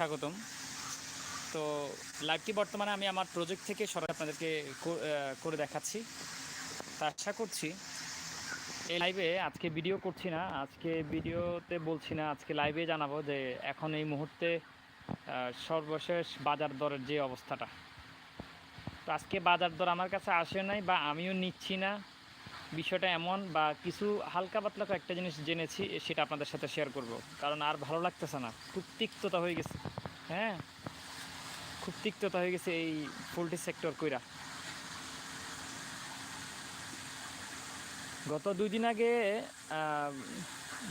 স্বাগতম। তো লাইভটি বর্তমানে আমি আমার প্রজেক্ট থেকে সরাসরি আপনাদেরকে করে দেখাচ্ছি। তা আশা করছি এই লাইভে আজকে ভিডিও করছি না, আজকে ভিডিওতে বলছি না, আজকে লাইভে জানাব যে এখন এই মুহূর্তে সর্বশেষ বাজার দরের যে অবস্থাটা। তো আজকে বাজার দর আমার কাছে আসে নাই বা আমিও নিচ্ছি না। বিষয়টা এমন বা কিছু হালকা পাতলা একটা জিনিস জেনেছি, সেটা আপনাদের সাথে শেয়ার করব। কারণ আর ভালো লাগতেছে না, খুব তিক্ততা হয়ে গেছে। হ্যাঁ। খুব তিক্ততা হয়ে গেছে এই পোলট্রি সেক্টর কইরা। গত দুই দিন আগে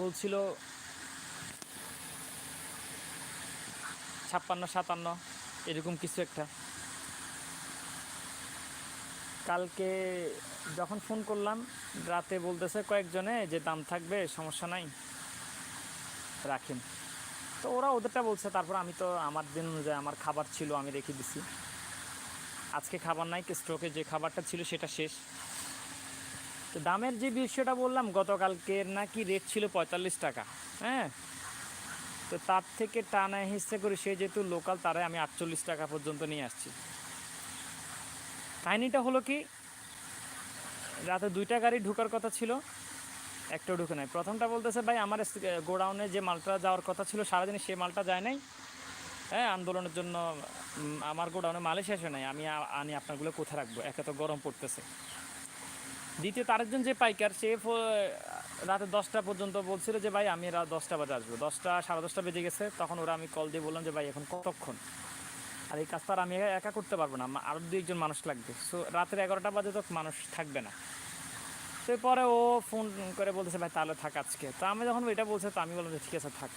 বলছিল ছাপ্পান্ন, সাতান্ন, এরকম কিছু একটা। কালকে যখন ফোন করলাম, রাতে বলতেছে কয়েকজনে যে দাম থাকবে, সমস্যা নাই, রাখেন। তো ওরা ওদেরটা বলছে, তারপর আমি তো আমার দিন অনুযায়ী আমার খাবার ছিল, আমি রেখে দিছি। আজকে খাবার নাই স্ট্রোকে যে খাবারটা ছিল সেটা শেষ। তো দামের যে বিষয়টা বললাম, গতকালকের নাকি রেট ছিল পঁয়তাল্লিশ টাকা হ্যাঁ? তো তার থেকে টানা হিসেবে করে সে যেহেতু লোকাল তারাই আমি আটচল্লিশ টাকা পর্যন্ত নিয়ে আসছি। কাহিনিটা হলো কি, রাতে দুইটা গাড়ি ঢোকার কথা ছিল একটাও ঢুকে নাই। প্রথমটা বলতেছে, ভাই, আমার গোডাউনে যে মালটা যাওয়ার কথা ছিল সারাদিন সে মালটা যায় নাই। হ্যাঁ আন্দোলনের জন্য আমার গোডাউনে মালে শেষ হয় নাই। আমি আনি আপনারগুলো কোথায় রাখব? একে তো গরম পড়তেছে। দ্বিতীয়ত আরেকজন যে পাইকার, সে রাতে দশটা পর্যন্ত বলছিল যে, ভাই, আমি রাত দশটা বাজে আসব। দশটা, সাড়ে দশটা বেজে গেছে। তখন ওরা, আমি কল দিয়ে বললাম যে, ভাই, এখন কতক্ষণ? আর এই কাজটা আমি একা করতে পারব না। আরও দুই একজন মানুষ লাগবে। সো রাতের এগারোটা বাজে তো মানুষ থাকবে না। তো পরে ও ফোন করে বলতেছে, ভাই, তাহলে থাক আজকে। তো আমি যখন এটা বলছে, তো আমি বললাম যে, ঠিক আছে, থাক।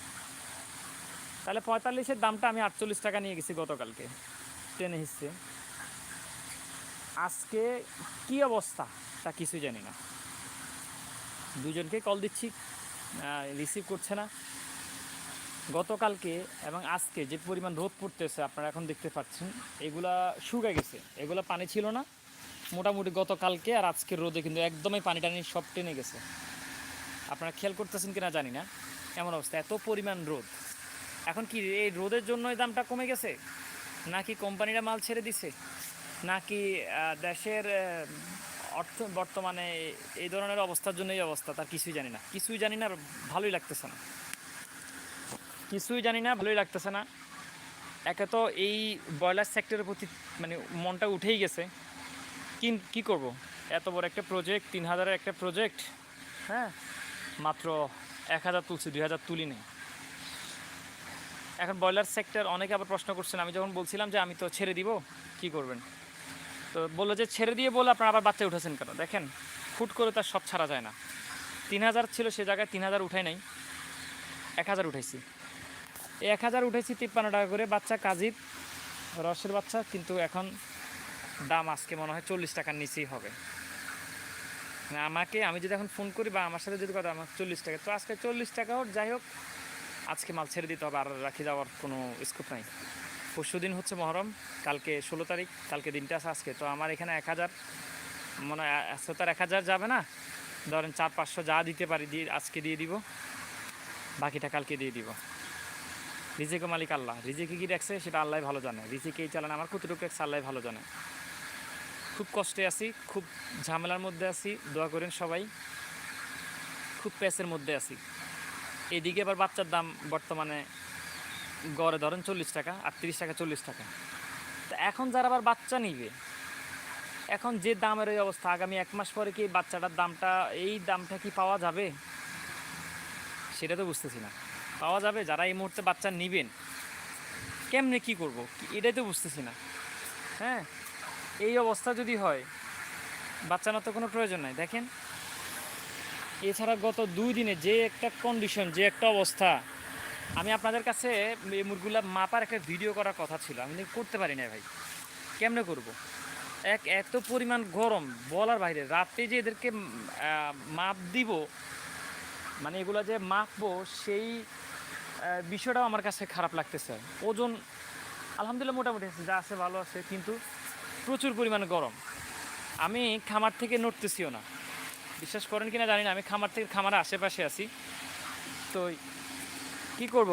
তাহলে পঁয়তাল্লিশের দামটা আমি আটচল্লিশ টাকা নিয়ে গেছি গতকালকে, ট্রেনে হিসছে আজকে কি অবস্থা? তা কিছুই জানি না। দুজনকে কল দিচ্ছি রিসিভ করছে না। গতকালকে এবং আজকে যে পরিমাণ রোদ পড়তেছে, আপনারা এখন দেখতে পাচ্ছেন, এগুলা শুকে গেছে। এগুলা পানি ছিল না। মোটামুটি গতকালকে আর আজকের রোদে কিন্তু একদমই পানি টানি সব টেনে গেছে। আপনারা খেয়াল করতেছেন কিনা জানি না, এমন অবস্থা, এত পরিমাণ রোদ। এখন কি এই রোদের জন্য এই দামটা কমে গেছে? নাকি কোম্পানিরা মাল ছেড়ে দিছে? নাকি দেশের অর্থ, বর্তমানে এই ধরনের অবস্থার জন্য এই অবস্থা, তার কিছুই জানি না। কিছুই জানি না ভালোই লাগতেছে না। কিছুই জানি না, ভালোই লাগতেছে না। একে তো এই ব্রয়লার সেক্টরের প্রতি মানে মনটা উঠেই গেছে। কি, কী করব? এত বড় একটা প্রজেক্ট তিন হাজারের একটা প্রজেক্ট হ্যাঁ? মাত্র এক হাজার তুলছি, দুই হাজার তুলি নেই এখন ব্রয়লার সেক্টর অনেকে আবার প্রশ্ন করছেন, আমি যখন বলছিলাম যে আমি তো ছেড়ে দিব, কি করবেন? তো বলল যে ছেড়ে দিয়ে বলে আপনারা আবার বাচ্চা উঠেছেন কেন? দেখেন ফুট করে তার সব ছাড়া যায় না। তিন হাজার ছিল সে জায়গায় তিন হাজার উঠাই নাই, এক হাজার উঠাইছি। এই এক হাজার উঠেছি তিপ্পান্ন টাকা করে, বাচ্চা কাজির, রসের বাচ্চা, কিন্তু এখন দাম আজকে মনে হয় চল্লিশ টাকার নিচেই হবে। মানে আমাকে, আমি যদি এখন ফোন করি বা আমার সাথে যদি কথা আমার চল্লিশ টাকা। তো আজকে চল্লিশ টাকা হোক, যাই হোক, আজকে মাল ছেড়ে দিতে হবে, আর রাখি যাওয়ার কোনো স্কোপ নাই। পরশু দিন হচ্ছে মহরম, কালকে ষোলো তারিখ, কালকে দিনটা আছে আজকে। তো আমার এখানে এক হাজার মানে আজকে তো এক হাজার যাবে না। ধরেন চার পাঁচশো যা দিতে পারি, দিয়ে আজকে দিয়ে দিব, বাকিটা কালকে দিয়ে দিব। রিজিকে মালিক আল্লাহ। রিজিকে কী রাখছে সেটা আল্লাহ ভালো জানে। রিজিকেই চালান, আমার কতটুকু রাখছে আল্লাহ ভালো জানে। খুব কষ্টে আছি, খুব ঝামেলার মধ্যে আছি, দোয়া করেন সবাই। খুব প্যাসের মধ্যে আছি। এদিকে আবার বাচ্চার দাম বর্তমানে গড়ে ধরেন চল্লিশ টাকা, আটত্রিশ টাকা, চল্লিশ টাকা। তা এখন যারা আবার বাচ্চা নিবে, এখন যে দামের ওই অবস্থা, আগামী এক মাস পরে কি বাচ্চাটার দামটা, এই দামটা কি পাওয়া যাবে? সেটা তো বুঝতেছি না। পাওয়া যাবে? যারা এই মুহূর্তে বাচ্চা নিবেন, কেমনে কি করব? এটাই তো বুঝতেছি না। হ্যাঁ? এই অবস্থা যদি হয়, বাচ্চা নেওয়ার তো কোনো প্রয়োজন নাই। দেখেন, এছাড়া গত দুই দিনে যে একটা কন্ডিশন যে একটা অবস্থা, আমি আপনাদের কাছে এই মুরগুলা মাপার একটা ভিডিও করার কথা ছিল। আমি করতে পারি না ভাই। কেমনে করব? এক, এত পরিমাণ গরম, বলার বাইরে। রাতে যে এদেরকে মাপ দিব মানে এগুলো যে মাপবো, সেই বিষয়টাও আমার কাছে খারাপ লাগতেছে। ওজন, আলহামদুলিল্লাহ মোটামুটি আছে, যা আছে ভালো আছে, কিন্তু প্রচুর পরিমাণে গরম। আমি খামার থেকে নড়তেছিও না। বিশ্বাস করেন কিনা জানি না, আমি খামার থেকে, খামারের আশেপাশে আছি। তো কি করব?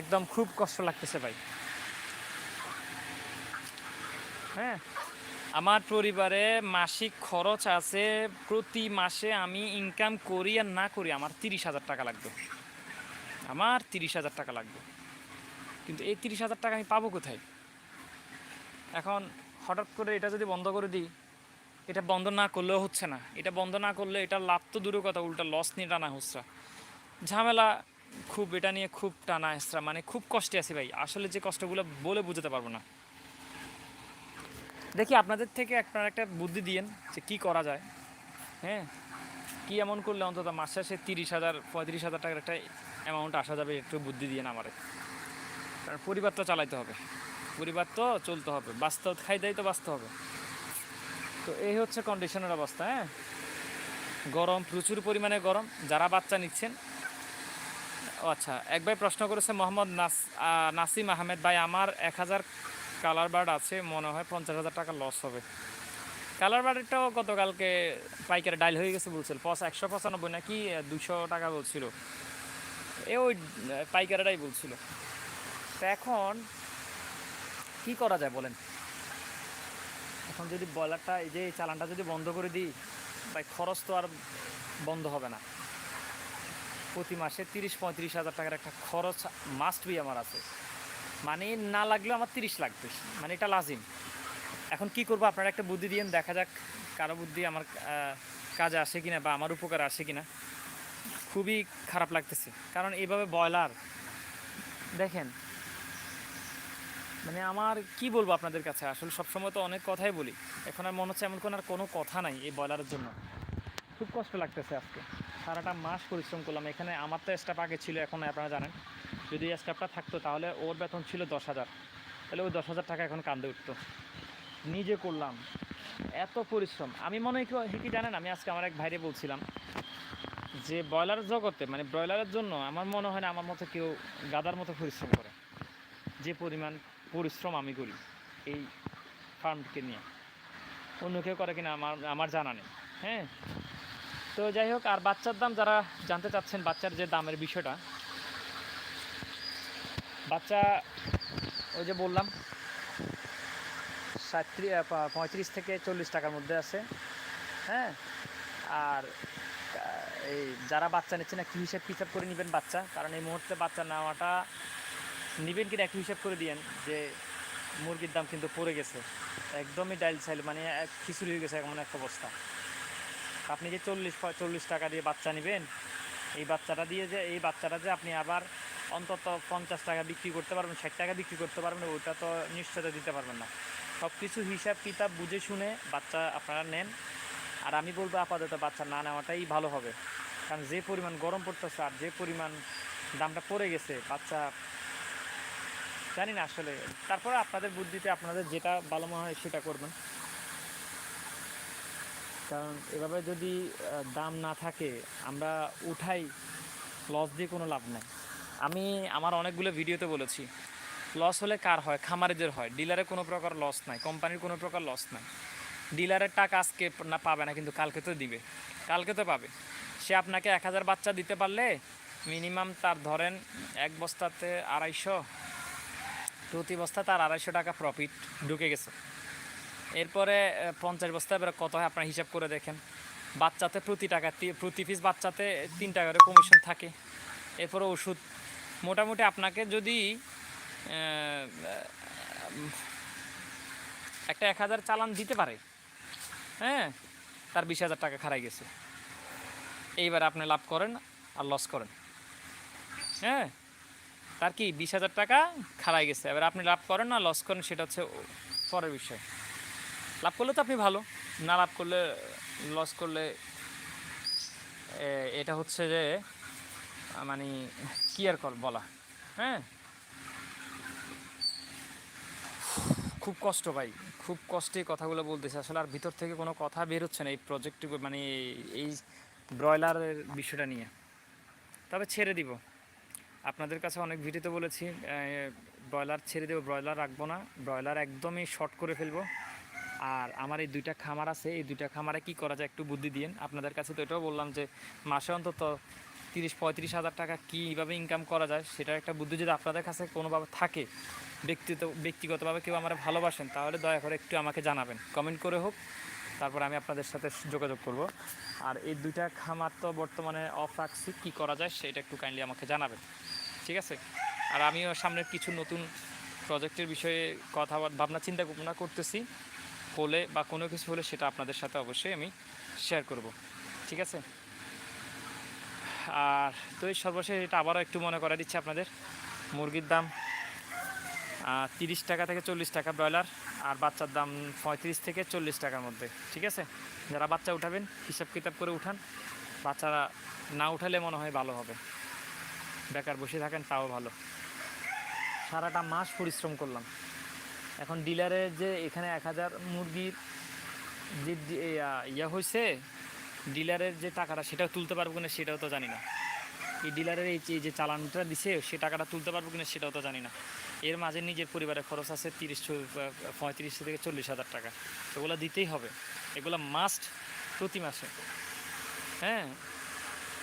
একদম খুব কষ্ট লাগতেছে ভাই। হ্যাঁ আমার পরিবারে মাসিক খরচ আছে, প্রতি মাসে আমি ইনকাম করি আর না করি, আমার তিরিশ হাজার টাকা লাগবে। আমার তিরিশ হাজার টাকা লাগবে। কিন্তু এই তিরিশ হাজার টাকা আমি পাবো কোথায়? এখন হঠাৎ করে এটা যদি বন্ধ করে দিই, এটা বন্ধ না করলেও হচ্ছে না। এটা বন্ধ না করলে এটা লাভ তো দূরের কথা, উল্টা লস নিয়ে টানা হচ্ছে। ঝামেলা খুব, এটা নিয়ে খুব টানা হেসরা মানে খুব কষ্টে আছে ভাই। আসলে যে কষ্টগুলো বলে বুঝতে পারব না। দেখি আপনাদের থেকে আপনার একটা বুদ্ধি দিয়েন যে কী করা যায়। হ্যাঁ? কি এমন করলে অন্তত মাস শেষে তিরিশ হাজার, পঁয়ত্রিশ হাজার টাকার একটা অ্যামাউন্ট আসা যাবে, একটু বুদ্ধি দিয়েন আমারে। কারণ পরিবার তো চালাইতে হবে। পরিবার তো চলতে হবে। বাঁচতে খাই দাই তো বাঁচতে হবে। তো এই হচ্ছে কন্ডিশনের অবস্থা হ্যাঁ? গরম, প্রচুর পরিমাণে গরম। যারা বাচ্চা নিচ্ছেন, ও আচ্ছা এক ভাই প্রশ্ন করেছে, মোহাম্মদ নাস নাসিম আহমেদ, ভাই, আমার এক হাজার কালার বার্ড আছে, মনে হয় পঞ্চাশ হাজার টাকা লস হবে। কালার বার্ডেরটাও গতকালকে পাইকারি ডাইল হয়ে গেছে বলছিল পস একশো পঁচানব্বই নাকি দুশো টাকা বলছিল। এ ওই পাইকারিটাই বলছিল। তো এখন কি করা যায় বলেন? এখন যদি ব্রয়লারটা, এই যে চালানটা যদি বন্ধ করে দিই, ভাই খরচ তো আর বন্ধ হবে না। প্রতি মাসে তিরিশ, পঁয়ত্রিশ হাজার টাকার একটা খরচ মাস্ট বি আমার আছে। মানে না লাগলেও আমার তিরিশ লাগবে। মানে এটা লাজিম। এখন কি করব? আপনারা একটা বুদ্ধি দিয়েন, দেখা যাক কারও বুদ্ধি আমার কাজে আসে কিনা বা আমার উপকার আসে কিনা। খুবই খারাপ লাগতেছে। কারণ এইভাবে ব্রয়লার, দেখেন মানে আমার কি বলব আপনাদের কাছে? আসলে সবসময় তো অনেক কথাই বলি। এখন আর মনে হচ্ছে এমন কোনো আর কোনো কথা নাই এই ব্রয়লারের জন্য। খুব কষ্ট লাগতেছে আজকে। সারাটা মাস পরিশ্রম করলাম। এখানে আমার তো স্টাফ আগে ছিল, এখন আপনারা জানেন। যদি স্টাফটা থাকতো তাহলে ওর বেতন ছিল দশ হাজার। তাহলে ওই দশ হাজার টাকা এখন কান্দে উঠতো। নিজে করলাম। এত পরিশ্রম। আমি মনে হয় কি- কি জানেন, আমি আজকে আমার এক ভাইরে বলছিলাম যে ব্রয়লার জগতে মানে ব্রয়লারের জন্য আমার মনে হয় না আমার মতো কেউ গাদার মতো পরিশ্রম করে। যে পরিমাণ পরিশ্রম আমি করি এই ফার্মকে নিয়ে। অন্য কেউ করে কিনা আমার আমার জানা নেই। হ্যাঁ? তো যাই হোক, আর বাচ্চার দাম যারা জানতে চাচ্ছেন, বাচ্চার যে দামের বিষয়টা, বাচ্চা ওই যে বললাম সাঁত্রিশ পঁয়ত্রিশ থেকে চল্লিশ টাকার মধ্যে আছে। হ্যাঁ? আর এই যারা বাচ্চা নিচ্ছে না কী হিসাব কিতাব করে নেবেন বাচ্চা, কারণ এই মুহূর্তে বাচ্চা নেওয়াটা নেবেন কিনা একটু হিসাব করে দিয়েন যে মুরগির দাম কিন্তু পড়ে গেছে। একদমই ডাইল সাইল মানে এক খিচুড়ি হয়ে গেছে এমন একটা অবস্থা। আপনি যে চল্লিশ চল্লিশ টাকা দিয়ে বাচ্চা নেবেন, এই বাচ্চাটা দিয়ে যে, এই বাচ্চাটা যে আপনি আবার অন্তত পঞ্চাশ টাকা বিক্রি করতে পারবেন, ষাট টাকা বিক্রি করতে পারবেন ওইটা তো নিশ্চয়তা দিতে পারবেন না। সব কিছু হিসাব কিতাব বুঝে শুনে বাচ্চা আপনারা নেন। আর আমি বলব আপাতত বাচ্চা না নেওয়াটাই ভালো হবে। কারণ যে পরিমাণ গরম পড়তেছে আর যে পরিমাণ দামটা পড়ে গেছে, বাচ্চা জানি না আসলে। তারপরে আপনাদের বুদ্ধিতে আপনাদের যেটা ভালো মনে হয় সেটা করবেন। কারণ এভাবে যদি দাম না থাকে, আমরা উঠাই লস দিয়ে কোনো লাভ নাই। আমি আমার অনেকগুলো ভিডিওতে বলেছি লস হলে কার হয়? খামারিদের হয়। ডিলারে কোনো প্রকার লস নাই, কোম্পানির কোনো প্রকার লস নাই। ডিলারের টাকা আজকে না পাবে না, কিন্তু কালকে তো দিবে। কালকে তো পাবে। সে আপনাকে এক হাজার বাচ্চা দিতে পারলে মিনিমাম তার ধরেন এক বস্তাতে আড়াইশো প্রতি বস্তা, তার আড়াইশো টাকা প্রফিট ঢুকে গেছে। এরপরে পঞ্চাশ বস্তা, এবার কত হয় আপনার হিসাব করে দেখেন। বাচ্চাতে প্রতি টাকা প্রতি পিস বাচ্চাতে তিন টাকা করে কমিশন থাকে। এরপরে ওষুধ। মোটামুটি আপনাকে যদি একটা এক হাজার চালান দিতে পারে হ্যাঁ তার বিশ হাজার টাকা খারাই গেছে। এইবার আপনি লাভ করেন আর লস করেন। হ্যাঁ? তার কি বিশ হাজার টাকা? খারাই গেছে। এবার আপনি লাভ করেন না লস করেন, সেটা হচ্ছে পরের বিষয়। লাভ করলে তো আপনি ভালো, না লাভ করলে লস করলে এটা হচ্ছে যে মানে কি আর কর, বলা হ্যাঁ? খুব কষ্ট ভাই, খুব কষ্টে কথাগুলো বলতেছে। আসলে আর ভিতর থেকে কোনো কথা বের হচ্ছে না এই প্রজেক্ট মানে এই ব্রয়লারের বিষয়টা নিয়ে। তবে ছেড়ে দিব। আপনাদের কাছে অনেক ভিডিওতে বলেছি ব্রয়লার ছেড়ে দেবো, ব্রয়লার রাখব না। ব্রয়লার একদমই শর্ট করে ফেলব। আর আমার এই দুইটা খামার আছে, এই দুইটা খামারে কি করা যায় একটু বুদ্ধি দিন আপনাদের কাছে তো এটাও বললাম যে, মাসে অন্তত তিরিশ পঁয়ত্রিশ হাজার টাকা কীভাবে ইনকাম করা যায়, সেটার একটা বুদ্ধি যদি আপনাদের কাছে কোনোভাবে থাকে ব্যক্তিগত ব্যক্তিগতভাবে কেউ আমার ভালোবাসেন, তাহলে দয়া করে একটু আমাকে জানাবেন। কমেন্ট করে হোক, তারপর আমি আপনাদের সাথে যোগাযোগ করব। আর এই দুইটা খামার তো বর্তমানে অফ রাখছি, কী করা যায় সেটা একটু কাইন্ডলি আমাকে জানাবেন। ঠিক আছে? আর আমিও সামনে কিছু নতুন প্রজেক্টের বিষয়ে কথা ভাবনা চিন্তা ভাবনা করতেছি। হলে বা কোনো কিছু হলে সেটা আপনাদের সাথে অবশ্যই আমি শেয়ার করব। ঠিক আছে? আর তো এই সর্বশেষ এটা আবারও একটু মনে করা দিচ্ছে আপনাদের। মুরগির দাম তিরিশ টাকা থেকে চল্লিশ টাকা ব্রয়লার আর বাচ্চার দাম পঁয়ত্রিশ থেকে চল্লিশ টাকার মধ্যে। ঠিক আছে? যারা বাচ্চা উঠাবেন, হিসাব কিতাব করে উঠান। বাচ্চারা না উঠালে মনে হয় ভালো হবে। বেকার বসে থাকেন, তাও ভালো। সারাটা মাস পরিশ্রম করলাম। এখন ডিলারের যে এখানে এক হাজার মুরগির যে ইয়া- হয়েছে ডিলারের যে টাকাটা সেটাও তুলতে পারব কিনা সেটাও তো জানি না। এই ডিলারের এই যে চালানটা দিছে, সে টাকাটা তুলতে পারব কিনা সেটাও তো জানি না। এর মাঝে নিজের পরিবারের খরচ আছে তিরিশ পঁয়ত্রিশ থেকে চল্লিশ হাজার টাকা। এগুলো দিতেই হবে। এগুলো মাস্ট প্রতি মাসে। হ্যাঁ?